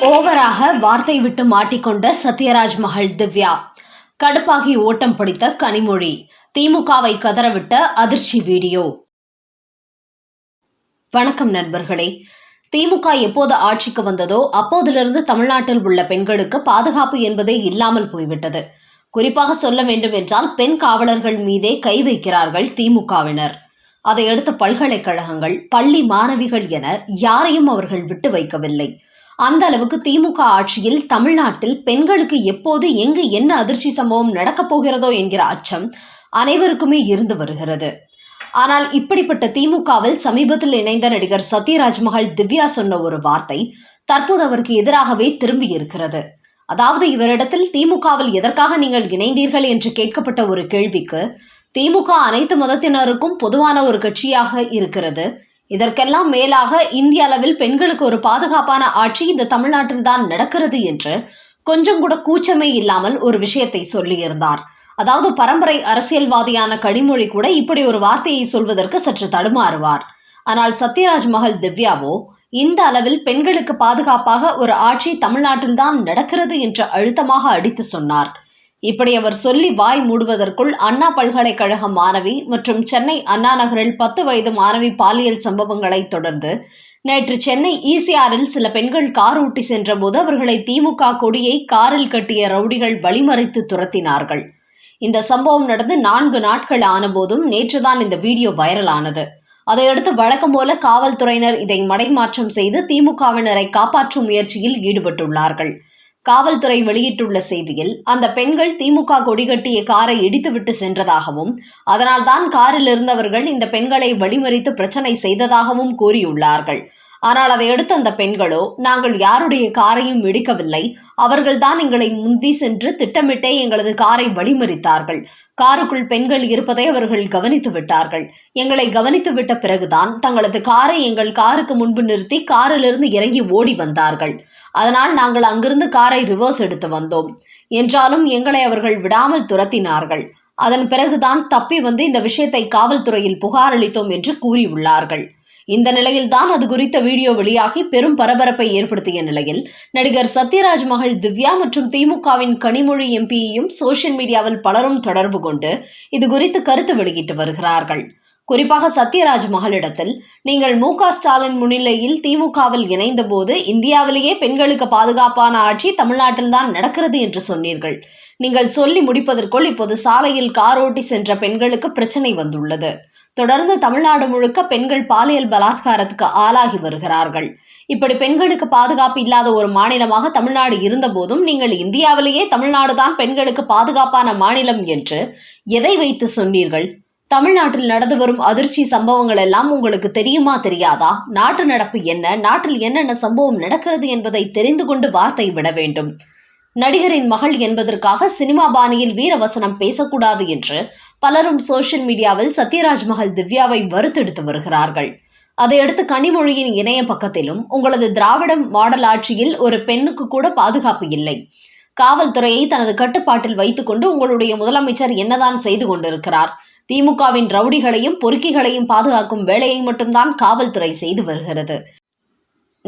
ஓவராக வார்த்தை விட்டு மாட்டிக்கொண்ட சத்யராஜ் மகள் திவ்யா. கடுப்பாகி ஓட்டம் பிடித்த கனிமொழி. திமுகவை கதறவிட்ட அதிர்ச்சி வீடியோ. வணக்கம் நண்பர்களே. திமுக எப்போது ஆட்சிக்கு வந்ததோ அப்போதிலிருந்து தமிழ்நாட்டில் உள்ள பெண்களுக்கு பாதுகாப்பு என்பதே இல்லாமல் போய்விட்டது. குறிப்பாக சொல்ல வேண்டும் என்றால் பெண் காவலர்கள் மீதே கை வைக்கிறார்கள் திமுகவினர். அதையடுத்து பல்கலைக்கழகங்கள் பள்ளி மாணவிகள் என யாரையும் அவர்கள் விட்டு வைக்கவில்லை. அந்த அளவுக்கு திமுக ஆட்சியில் தமிழ்நாட்டில் பெண்களுக்கு எப்போது எங்கு என்ன அதிர்ச்சி சம்பவம் நடக்கப் போகிறதோ என்கிற அச்சம் அனைவருக்குமே இருந்து வருகிறது. ஆனால் இப்படிப்பட்ட திமுகவில் சமீபத்தில் இணைந்த நடிகர் சத்யராஜ் மகள் திவ்யா சொன்ன ஒரு வார்த்தை தற்போது அவருக்கு எதிராகவே திரும்பி இருக்கிறது. அதாவது இவரிடத்தில் திமுகவில் எதற்காக நீங்கள் இணைந்தீர்கள் என்று கேட்கப்பட்ட ஒரு கேள்விக்கு திமுக அனைத்து மதத்தினருக்கும் பொதுவான ஒரு கட்சியாக இருக்கிறது. இதற்கெல்லாம் மேலாக இந்திய அளவில் பெண்களுக்கு ஒரு பாதுகாப்பான ஆட்சி இந்த தமிழ்நாட்டில் தான் நடக்கிறது என்று கொஞ்சம் கூட கூச்சமே இல்லாமல் ஒரு விஷயத்தை சொல்லியிருந்தார். அதாவது பரம்பரை அரசியல்வாதியான கனிமொழி கூட இப்படி ஒரு வார்த்தையை சொல்வதற்கு சற்று தடுமாறுவார். ஆனால் சத்யராஜ் மகள் திவ்யாவோ இந்த அளவில் பெண்களுக்கு பாதுகாப்பாக ஒரு ஆட்சி தமிழ்நாட்டில்தான் நடக்கிறது என்று அழுத்தமாக அடித்து சொன்னார். இப்படி அவர் சொல்லி வாய் மூடுவதற்குள் அண்ணா பல்கலைக்கழக மாணவி மற்றும் சென்னை அண்ணா நகரில் பத்து வயது மாணவி பாலியல் சம்பவங்களை தொடர்ந்து நேற்று சென்னை ஈசிஆரில் சில பெண்கள் கார் ஓட்டி சென்றபோது அவர்களை திமுக கொடியை காரில் கட்டிய ரவுடிகள் வழிமறைத்து துரத்தினார்கள். இந்த சம்பவம் நடந்து நான்கு நாட்கள் ஆனபோதும் நேற்றுதான் இந்த வீடியோ வைரலானது. அதையடுத்து வழக்கம் போல காவல்துறையினர் இதை மடைமாற்றம் செய்து திமுகவினரை காப்பாற்றும் முயற்சியில் ஈடுபட்டுள்ளார்கள். காவல்துறை வெளியிட்டுள்ள செய்தியில் அந்த பெண்கள் திமுக கொடிகட்டிய காரை இடித்துவிட்டு சென்றதாகவும் அதனால்தான் காரில் இருந்தவர்கள் இந்த பெண்களை வழிமறித்து பிரச்சனை செய்ததாகவும் கூறியுள்ளார்கள். ஆனால் அதை எடுத்த அந்த பெண்களோ நாங்கள் யாருடைய காரையும் இடிக்கவில்லை அவர்கள்தான் எங்களை முந்தி சென்று திட்டமிட்டே எங்களது காரை வழிமறித்தார்கள். காருக்குள் பெண்கள் இருப்பதை அவர்கள் கவனித்து விட்டார்கள். எங்களை கவனித்து விட்ட பிறகுதான் தங்களது காரை எங்கள் காருக்கு முன்பு நிறுத்தி காரிலிருந்து இறங்கி ஓடி வந்தார்கள். அதனால் நாங்கள் அங்கிருந்து காரை ரிவர்ஸ் எடுத்து வந்தோம். என்றாலும் எங்களை அவர்கள் விடாமல் துரத்தினார்கள். அதன் பிறகுதான் தப்பி வந்து இந்த விஷயத்தை காவல்துறையில் புகார் அளித்தோம் என்று கூறியுள்ளார்கள். இந்த நிலையில்தான் அது குறித்த வீடியோ வெளியாகி பெரும் பரபரப்பை ஏற்படுத்திய நிலையில் நடிகர் சத்யராஜ் மகள் திவ்யா மற்றும் திமுகவின் கனிமொழி எம்பியையும் சோசியல் மீடியாவில் பலரும் தொடர்பு கொண்டு இது குறித்து கருத்து வெளியிட்டு வருகிறார்கள். குறிப்பாக சத்யராஜ் மகளிடத்தில் நீங்கள் மு. க. ஸ்டாலின் முன்னிலையில் திமுகவில் இணைந்தபோது இந்தியாவிலேயே பெண்களுக்கு பாதுகாப்பான ஆட்சி தமிழ்நாட்டில்தான் நடக்கிறது என்று சொன்னீர்கள். நீங்கள் சொல்லி முடிப்பதற்குள் இப்போது சாலையில் கார் ஓட்டி சென்ற பெண்களுக்கு பிரச்சனை வந்துள்ளது. தொடர்ந்து தமிழ்நாடு முழுக்க பெண்கள் பாலியல் பலாத்காரத்துக்கு ஆளாகி வருகிறார்கள். இப்படி பெண்களுக்கு பாதுகாப்பு இல்லாத ஒரு மாநிலமாக தமிழ்நாடு இருந்தபோதும் நீங்கள் இந்தியாவிலேயே தமிழ்நாடு தான் பெண்களுக்கு பாதுகாப்பான மாநிலம் என்று எதை வைத்து சொன்னீர்கள்? தமிழ்நாட்டில் நடந்து வரும் அதிர்ச்சி சம்பவங்கள் எல்லாம் உங்களுக்கு தெரியுமா தெரியாதா? நாட்டு நடப்பு என்ன? நாட்டில் என்னென்ன சம்பவம் நடக்கிறது என்பதை தெரிந்து கொண்டு வார்த்தை விட வேண்டும். நடிகரின் மகள் என்பதற்காக சினிமா பாணியில் வீரவசனம் பேசக்கூடாது என்று பலரும் சோஷியல் மீடியாவில் சத்யராஜ் மகள் திவ்யாவை வறுத்தெடுத்து வருகிறார்கள். அதையடுத்து கனிமொழியின் இணைய பக்கத்திலும் உங்களது திராவிடம் மாடல் ஆட்சியில் ஒரு பெண்ணுக்கு கூட பாதுகாப்பு இல்லை. காவல்துறையை தனது கட்டுப்பாட்டில் வைத்துக்கொண்டு உங்களுடைய முதலமைச்சர் என்னதான் செய்து கொண்டிருக்கிறார்? திமுகவின் ரவுடிகளையும் பொறுக்கிகளையும் பாதுகாக்கும் வேலையை மட்டும்தான் காவல்துறை செய்து வருகிறது.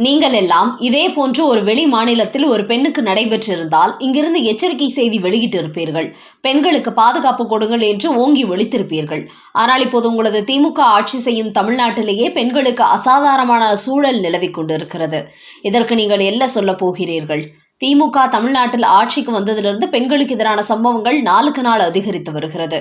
நீங்கள் எல்லாம் இதே போன்று ஒரு வெளி மாநிலத்தில் ஒரு பெண்ணுக்கு நடைபெற்றிருந்தால் இங்கிருந்து எச்சரிக்கை செய்தி வெளியிட்டிருப்பீர்கள். பெண்களுக்கு பாதுகாப்பு கொடுங்கள் என்று ஓங்கி ஒழித்திருப்பீர்கள் ஆனால் இப்போது உங்களது திமுக ஆட்சி செய்யும் தமிழ்நாட்டிலேயே பெண்களுக்கு அசாதாரணமான சூழல் நிலவிக் கொண்டிருக்கிறது. இதற்கு நீங்கள் என்ன சொல்ல போகிறீர்கள்? திமுக தமிழ்நாட்டில் ஆட்சிக்கு வந்ததிலிருந்து பெண்களுக்கு எதிரான சம்பவங்கள் நாளுக்கு நாள் அதிகரித்து வருகிறது.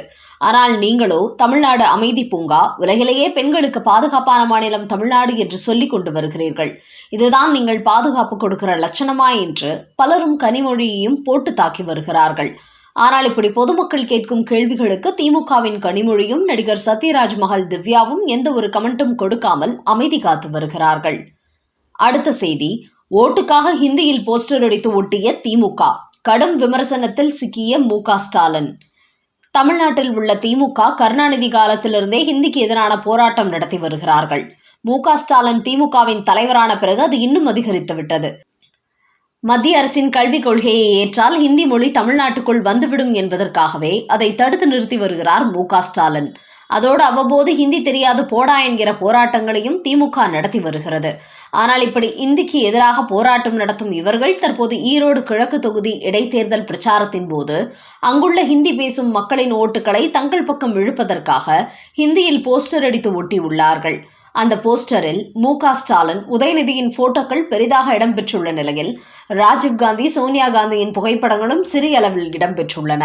ஆனால் நீங்களோ தமிழ்நாடு அமைதி பூங்கா உலகிலேயே பெண்களுக்கு பாதுகாப்பான மாநிலம் தமிழ்நாடு என்று சொல்லிக் கொண்டு வருகிறீர்கள். இதுதான் நீங்கள் பாதுகாப்பு கொடுக்கிற லட்சணமா என்று பலரும் கனிமொழியையும் போட்டு தாக்கி வருகிறார்கள். ஆனால் இப்படி பொதுமக்கள் கேட்கும் கேள்விகளுக்கு திமுகவின் கனிமொழியும் நடிகர் சத்யராஜ் மகள் திவ்யாவும் எந்த ஒரு கமெண்ட்டும் கொடுக்காமல் அமைதி காத்து வருகிறார்கள். அடுத்த செய்தி ஓட்டுக்காக ஹிந்தியில் போஸ்டர் அடித்து ஒட்டிய திமுக. கடும் விமர்சனத்தில் சிக்கிய மு ஸ்டாலின். தமிழ்நாட்டில் உள்ள திமுக கருணாநிதி காலத்திலிருந்தே ஹிந்திக்கு எதிரான போராட்டம் நடத்தி வருகிறார்கள். மு ஸ்டாலின் திமுகவின் தலைவரான பிறகு அது இன்னும் அதிகரித்து விட்டது. மத்திய அரசின் கல்விக் கொள்கையை ஏற்றால் ஹிந்தி மொழி தமிழ்நாட்டுக்குள் வந்துவிடும் என்பதற்காகவே அதை தடுத்து நிறுத்தி வருகிறார் மு ஸ்டாலின். அதோடு அவ்வப்போது ஹிந்தி தெரியாது போடா என்கிற போராட்டங்களையும் திமுக நடத்தி வருகிறது. ஆனால் இப்படி இந்திக்கு எதிராக போராட்டம் நடத்தும் இவர்கள் தற்போது ஈரோடு கிழக்கு தொகுதி இடைத்தேர்தல் பிரச்சாரத்தின் போது அங்குள்ள ஹிந்தி பேசும் மக்களின் ஓட்டுகளை தங்கள் பக்கம் இழுப்பதற்காக ஹிந்தியில் போஸ்டர் அடித்து ஒட்டியுள்ளார்கள். அந்த போஸ்டரில் மு க ஸ்டாலின் உதயநிதியின் போட்டோக்கள் பெரிதாக இடம்பெற்றுள்ள நிலையில் ராஜீவ்காந்தி சோனியா காந்தியின் புகைப்படங்களும் சிறிய அளவில் இடம்பெற்றுள்ளன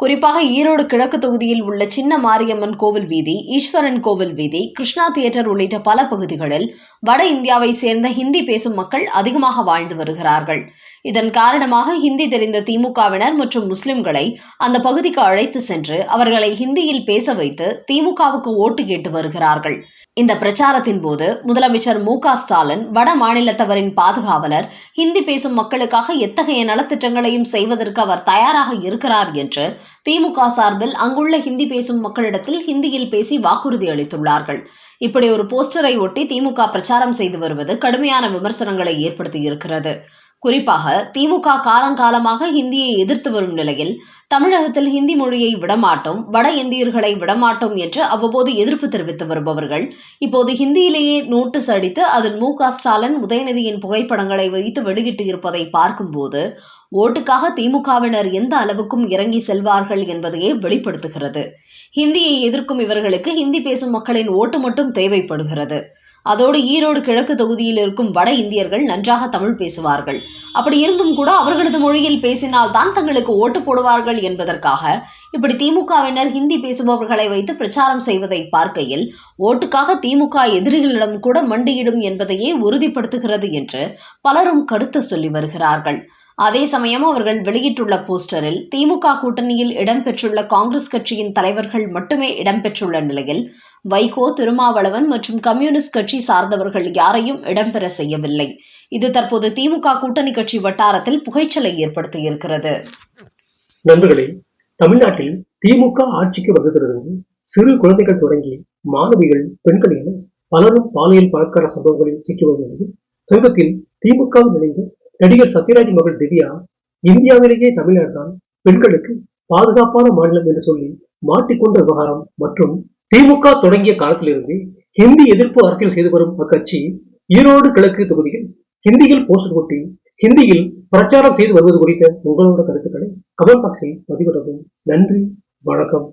குறிப்பாக ஈரோடு கிழக்கு தொகுதியில் உள்ள சின்ன மாரியம்மன் கோவில் வீதி ஈஸ்வரன் கோவில் வீதி கிருஷ்ணா தியேட்டர் உள்ளிட்ட பல பகுதிகளில் வட இந்தியாவை சேர்ந்த ஹிந்தி பேசும் மக்கள் அதிகமாக வாழ்ந்து வருகிறார்கள். இதன் காரணமாக ஹிந்தி தெரிந்த திமுகவினர் மற்றும் முஸ்லிம்களை அந்த பகுதிக்கு அழைத்து சென்று அவர்களை ஹிந்தியில் பேச வைத்து திமுகவுக்கு ஓட்டு கேட்டு வருகிறார்கள். இந்த பிரச்சாரத்தின் போது முதலமைச்சர் மு க ஸ்டாலின் வட மாநிலத்தவரின் பாதுகாவலர் ஹிந்தி பேசும் மக்களுக்காக எத்தகைய நலத்திட்டங்களையும் செய்வதற்கு அவர் தயாராக இருக்கிறார் என்று திமுக சார்பில் அங்குள்ள ஹிந்தி பேசும் மக்களிடத்தில் ஹிந்தியில் பேசி வாக்குறுதி அளித்துள்ளார்கள். இப்படி ஒரு போஸ்டரை ஒட்டி திமுக பிரச்சாரம் செய்து வருவது கடுமையான விமர்சனங்களை ஏற்படுத்தியிருக்கிறது. குறிப்பாக திமுக காலங்காலமாக ஹிந்தியை எதிர்த்து வரும் நிலையில் தமிழகத்தில் ஹிந்தி மொழியை விடமாட்டோம் வட இந்தியர்களை விடமாட்டோம் என்று அவ்வப்போது எதிர்ப்பு தெரிவித்து வருபவர்கள் இப்போது ஹிந்தியிலேயே நோட்டீஸ் அடித்து அதில் மு க ஸ்டாலின் உதயநிதியின் புகைப்படங்களை வைத்து வெளியிட்டு இருப்பதை பார்க்கும்போது ஓட்டுக்காக திமுகவினர் எந்த அளவுக்கும் இறங்கி செல்வார்கள் என்பதையே வெளிப்படுத்துகிறது. ஹிந்தியை எதிர்க்கும் இவர்களுக்கு ஹிந்தி பேசும் மக்களின் ஓட்டு மட்டும் தேவைப்படுகிறது. அதோடு ஈரோடு கிழக்கு தொகுதியில் இருக்கும் வட இந்தியர்கள் நன்றாக தமிழ் பேசுவார்கள். அப்படி இருந்தும் கூட அவர்களது மொழியில் பேசினால் தான் தங்களுக்கு ஓட்டு போடுவார்கள் என்பதற்காக இப்படி திமுகவினர் ஹிந்தி பேசுபவர்களை வைத்து பிரச்சாரம் செய்வதை பார்க்கையில் ஓட்டுக்காக திமுக எதிரிகளிடம் கூட மண்டியிடும் என்பதையே உறுதிப்படுத்துகிறது என்று பலரும் கருத்து சொல்லி வருகிறார்கள். அதே சமயம் அவர்கள் வெளியிட்டுள்ள போஸ்டரில் திமுக கூட்டணியில் இடம்பெற்றுள்ள காங்கிரஸ் கட்சியின் தலைவர்கள் மட்டுமே இடம்பெற்றுள்ள நிலையில் வைகோ திருமாவளவன் மற்றும் கம்யூனிஸ்ட் கட்சி சார்ந்தவர்கள் யாரையும் இடம்பெற செய்யவில்லை. இது தற்போது திமுக கூட்டணி கட்சி வட்டாரத்தில் புகைச்சலை ஏற்படுத்தியிருக்கிறது. நண்பர்களே தமிழ்நாட்டில் திமுக ஆட்சிக்கு வருகிறது சிறு குழந்தைகள் தொடங்கி மாணவிகள் பெண்கள் என பலரும் பாலியல் பலாத்கார சம்பவங்களில் சிக்கி வருகிறது சமீபத்தில் திமுக இணைந்து நடிகர் சத்யராஜ் மகள் திவ்யா இந்தியாவிலேயே தமிழ்நாடுதான் பெண்களுக்கு பாதுகாப்பான மாநிலம் என்று சொல்லி மாட்டிக்கொண்ட விவகாரம் மற்றும் திமுக தொடங்கிய காலத்திலிருந்து ஹிந்தி எதிர்ப்பு அரசியல் செய்து வரும் அக்கட்சி ஈரோடு கிழக்கு தொகுதியில் ஹிந்தியில் போஸ்டர் ஒட்டி ஹிந்தியில் பிரச்சாரம் செய்து வருவது குறித்த உங்களோட கருத்துக்களை கமெண்ட் பாக்ஸில் பதிவிடவும். நன்றி வணக்கம்.